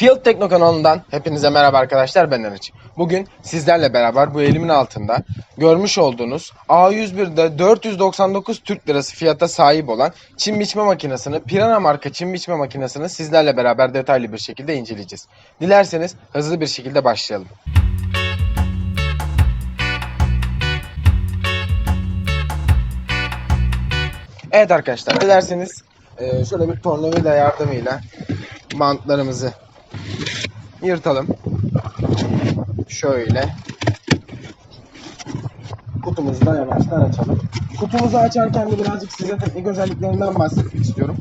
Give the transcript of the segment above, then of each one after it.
Field Tekno kanalından hepinize merhaba arkadaşlar ben Arıç. Bugün sizlerle beraber bu elimin altında görmüş olduğunuz A101'de 499 Türk Lirası fiyata sahip olan çim biçme makinesini, Pirana marka çim biçme makinesini sizlerle beraber detaylı bir şekilde inceleyeceğiz. Dilerseniz hızlı bir şekilde başlayalım. Evet arkadaşlar dilerseniz e, şöyle bir tornavida yardımıyla bantlarımızı yırtalım. Şöyle. Kutumuzu da yavaştan açalım. Kutumuzu açarken de birazcık size teknik özelliklerinden bahsetmek istiyorum.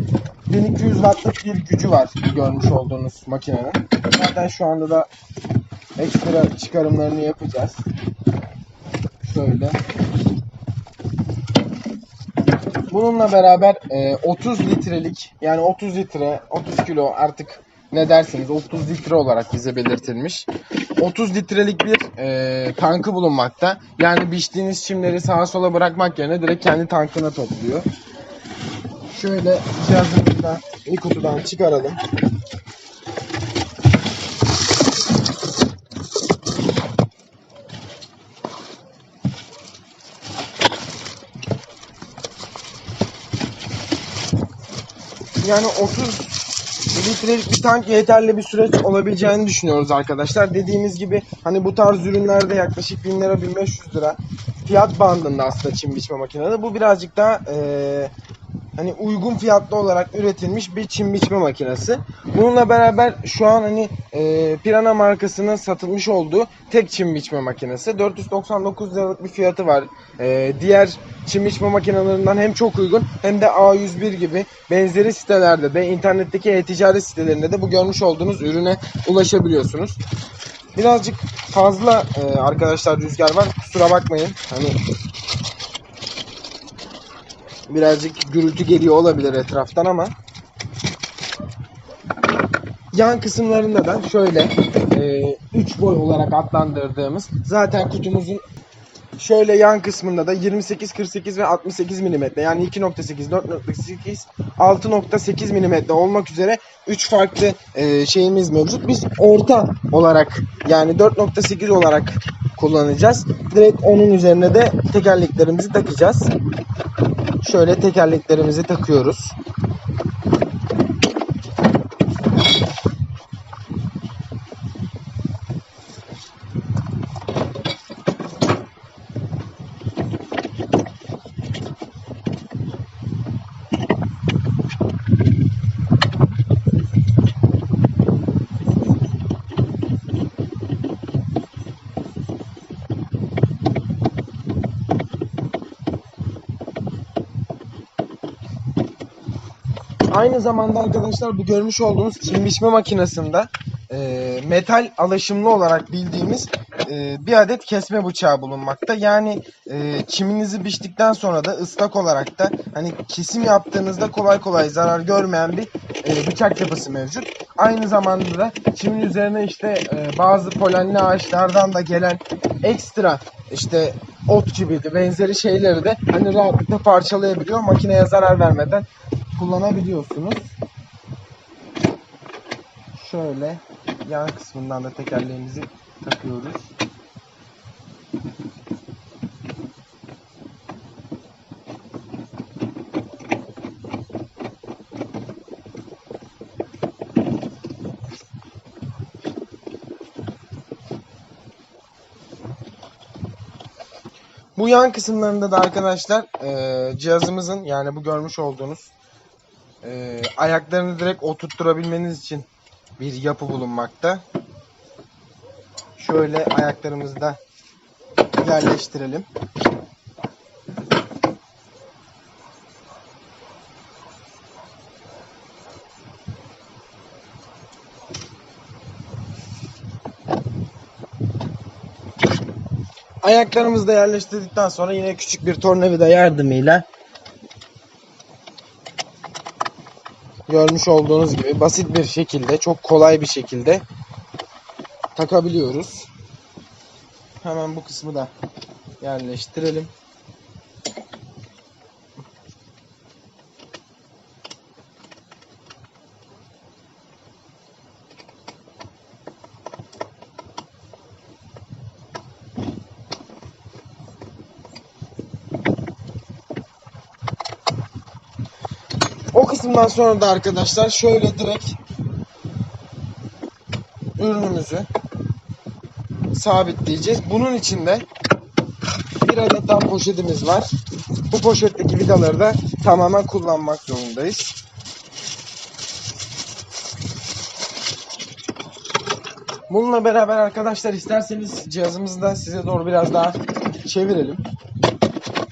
1200 wattlık bir gücü var görmüş olduğunuz makinenin. Zaten şu anda da ekstra çıkarımlarını yapacağız. Şöyle. Bununla beraber e, 30 litrelik yani 30 litre 30 kilo artık ne dersiniz 30 litre olarak bize belirtilmiş. 30 litrelik bir e, tankı bulunmakta. Yani biçtiğiniz çimleri sağa sola bırakmak yerine direkt kendi tankına topluyor. Şöyle cihazımızı da bir kutudan çıkaralım. Yani 30 litrelik bir tank yeterli bir süreç olabileceğini düşünüyoruz arkadaşlar. Dediğimiz gibi hani bu tarz ürünlerde yaklaşık 1000 lira 1500 lira fiyat bandında aslında çim biçme makineleri. Bu birazcık daha eee, hani uygun fiyatlı olarak üretilmiş bir çim biçme makinesi. Bununla beraber şu an hani eee Pirana markasının satılmış olduğu tek çim biçme makinesi. 499 liralık bir fiyatı var. Eee, diğer çim biçme makinelerinden hem çok uygun hem de A101 gibi benzeri sitelerde de internetteki e-ticaret sitelerinde de bu görmüş olduğunuz ürüne ulaşabiliyorsunuz. Birazcık fazla eee, arkadaşlar rüzgar var. Kusura bakmayın. Hani birazcık gürültü geliyor olabilir etraftan ama yan kısımlarında da şöyle 3 boy olarak adlandırdığımız zaten kutumuzun şöyle yan kısmında da 28, 48 ve 68 mm yani 2.8, 4.8, 6.8 mm olmak üzere 3 farklı e, şeyimiz mevcut. Biz orta olarak yani 4.8 olarak kullanacağız. Direkt onun üzerine de tekerleklerimizi takacağız. Şöyle tekerleklerimizi takıyoruz. Aynı zamanda arkadaşlar bu görmüş olduğunuz çim biçme makinesinde e, metal alaşımlı olarak bildiğimiz e, bir adet kesme bıçağı bulunmakta. Yani e, çiminizi biçtikten sonra da ıslak olarak da hani kesim yaptığınızda kolay kolay zarar görmeyen bir e, bıçak yapısı mevcut. Aynı zamanda da çimin üzerine işte e, bazı polenli ağaçlardan da gelen ekstra işte ot gibi de benzeri şeyleri de hani rahatlıkla parçalayabiliyor. Makineye zarar vermeden kullanabiliyorsunuz. Şöyle yan kısmından da tekerleğimizi takıyoruz. Bu yan kısımlarında da arkadaşlar eee, cihazımızın yani bu görmüş olduğunuz eee, ayaklarını direkt oturtturabilmeniz için bir yapı bulunmakta. Şöyle ayaklarımızı da yerleştirelim. Ayaklarımızı da yerleştirdikten sonra yine küçük bir tornavida yardımıyla görmüş olduğunuz gibi basit bir şekilde, çok kolay bir şekilde takabiliyoruz. Hemen bu kısmı da yerleştirelim. Kısımdan sonra da arkadaşlar şöyle direkt ürünümüzü sabitleyeceğiz. Bunun için de bir adet daha poşetimiz var. Bu poşetteki vidaları da tamamen kullanmak zorundayız. Bununla beraber arkadaşlar isterseniz cihazımızı da size doğru biraz daha çevirelim.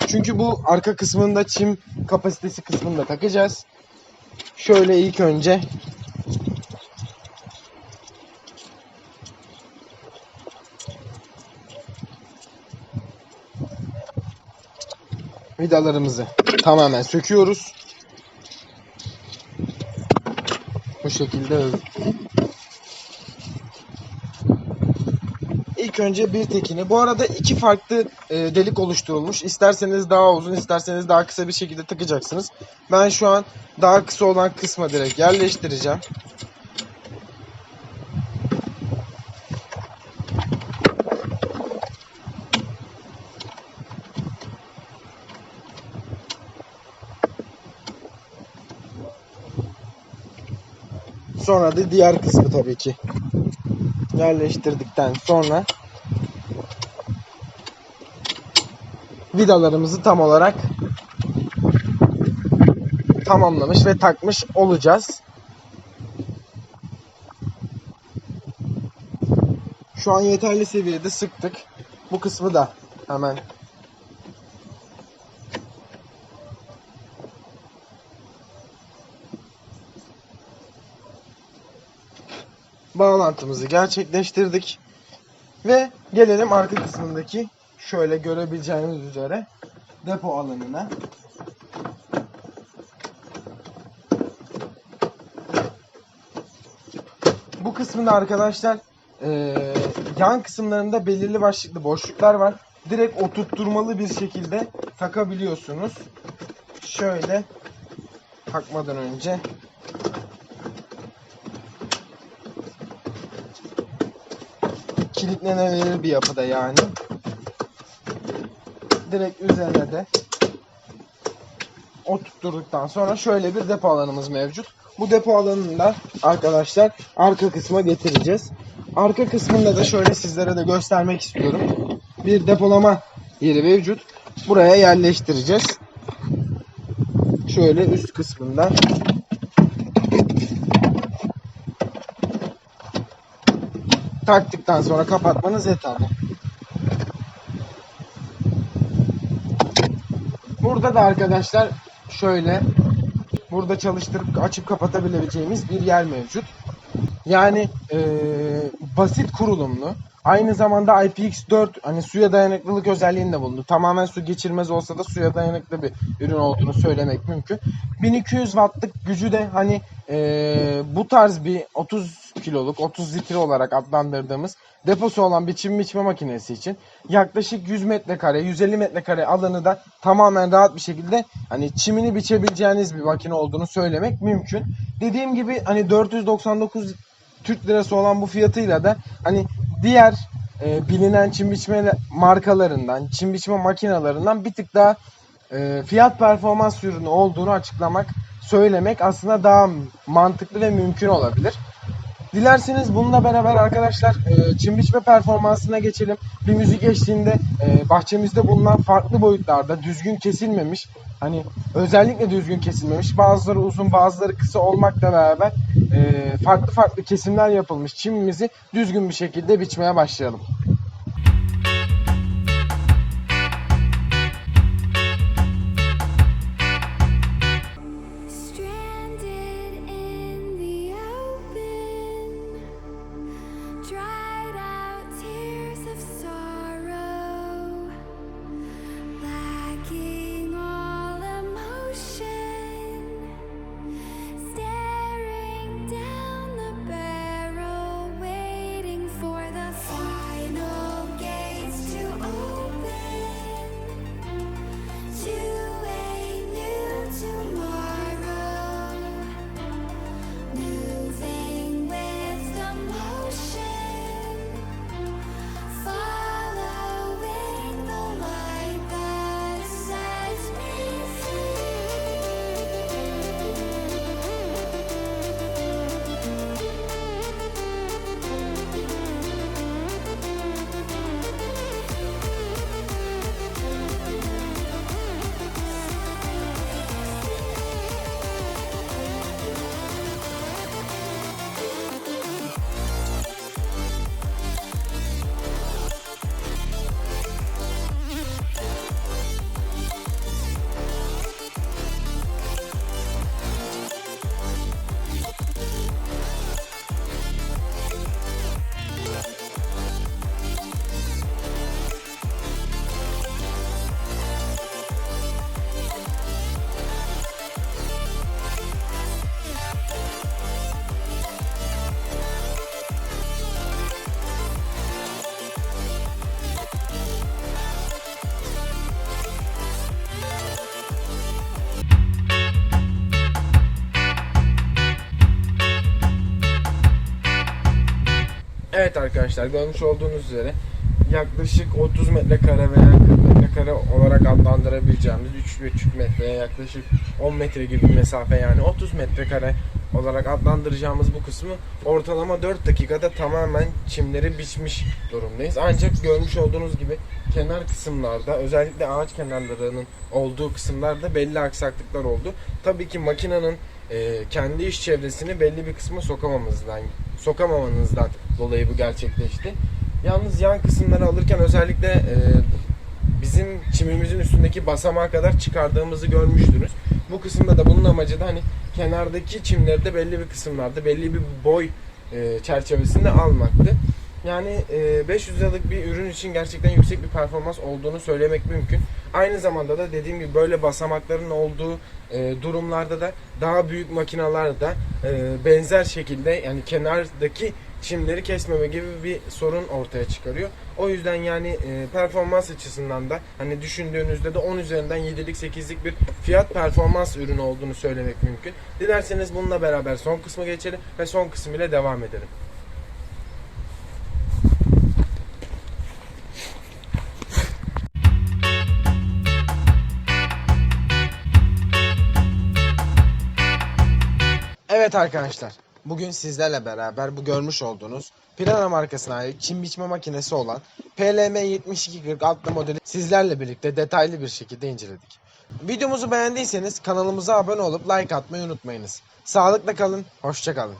Çünkü bu arka kısmında çim kapasitesi kısmını da takacağız. Şöyle ilk önce vidalarımızı tamamen söküyoruz. Bu şekilde Önce bir tekini. Bu arada iki farklı e, delik oluşturulmuş. İsterseniz daha uzun, isterseniz daha kısa bir şekilde takacaksınız. Ben şu an daha kısa olan kısma direkt yerleştireceğim. Sonra da diğer kısmı tabii ki yerleştirdikten sonra vidalarımızı tam olarak tamamlamış ve takmış olacağız. Şu an yeterli seviyede sıktık. Bu kısmı da hemen bağlantımızı gerçekleştirdik. Ve gelelim arka kısmındaki şöyle görebileceğiniz üzere depo alanına. Bu kısmında arkadaşlar eee, yan kısımlarında belirli başlıklı boşluklar var. Direkt oturtturmalı bir şekilde takabiliyorsunuz. Şöyle takmadan önce kilitlenebilir bir yapıda yani. Direkt üzerine de oturtturduktan sonra şöyle bir depo alanımız mevcut. Bu depo alanını da arkadaşlar arka kısma getireceğiz. Arka kısmında da şöyle sizlere de göstermek istiyorum. Bir depolama yeri mevcut. Buraya yerleştireceğiz. Şöyle üst kısmında taktıktan sonra kapatmanız yeterli. Burada da arkadaşlar şöyle burada çalıştırıp açıp kapatabileceğimiz bir yer mevcut. Yani eee, basit kurulumlu. Aynı zamanda IPX4 hani suya dayanıklılık özelliğini de bulundu. Tamamen su geçirmez olsa da suya dayanıklı bir ürün olduğunu söylemek mümkün. 1200 wattlık gücü de hani eee, bu tarz bir 30 kiloluk 30 litre olarak adlandırdığımız deposu olan bir çim biçme makinesi için yaklaşık 100 metrekare 150 metrekare alanı da tamamen rahat bir şekilde hani çimini biçebileceğiniz bir makine olduğunu söylemek mümkün. Dediğim gibi hani 499 Türk lirası olan bu fiyatıyla da hani diğer e, bilinen çim biçme markalarından, çim biçme makinalarından bir tık daha e, fiyat performans ürünü olduğunu açıklamak, söylemek aslında daha mantıklı ve mümkün olabilir. Dilerseniz bununla beraber arkadaşlar e, çim biçme performansına geçelim. Bir müzik eşliğinde e, bahçemizde bulunan farklı boyutlarda düzgün kesilmemiş, hani özellikle düzgün kesilmemiş, bazıları uzun bazıları kısa olmakla beraber e, farklı farklı kesimler yapılmış çimimizi düzgün bir şekilde biçmeye başlayalım. Arkadaşlar görmüş olduğunuz üzere yaklaşık 30 metrekare veya 40 metrekare olarak adlandırabileceğimiz 3,5 metreye yaklaşık 10 metre gibi bir mesafe yani 30 metrekare olarak adlandıracağımız bu kısmı ortalama 4 dakikada tamamen çimleri biçmiş durumdayız. Ancak görmüş olduğunuz gibi kenar kısımlarda özellikle ağaç kenarlarının olduğu kısımlarda belli aksaklıklar oldu. Tabii ki makinenin e, kendi iş çevresini belli bir kısma sokamamızdan sokamamanızdan dolayı bu gerçekleşti. Yalnız yan kısımları alırken özellikle e, bizim çimimizin üstündeki basamağa kadar çıkardığımızı görmüştünüz. Bu kısımda da bunun amacı da hani kenardaki çimleri de belli bir kısımlarda belli bir boy e, çerçevesinde almaktı. Yani e, 500 liralık bir ürün için gerçekten yüksek bir performans olduğunu söylemek mümkün. Aynı zamanda da dediğim gibi böyle basamakların olduğu e, durumlarda da daha büyük makinalar da e, benzer şekilde yani kenardaki çimleri kesmeme gibi bir sorun ortaya çıkarıyor. O yüzden yani e, performans açısından da hani düşündüğünüzde de 10 üzerinden 7'lik 8'lik bir fiyat performans ürünü olduğunu söylemek mümkün. Dilerseniz bununla beraber son kısma geçelim ve son kısım ile devam edelim. Evet arkadaşlar, bugün sizlerle beraber bu görmüş olduğunuz Pirana markasına ait çim biçme makinesi olan PLM 7240 adlı modeli sizlerle birlikte detaylı bir şekilde inceledik. Videomuzu beğendiyseniz kanalımıza abone olup like atmayı unutmayınız. Sağlıkla kalın, hoşça kalın.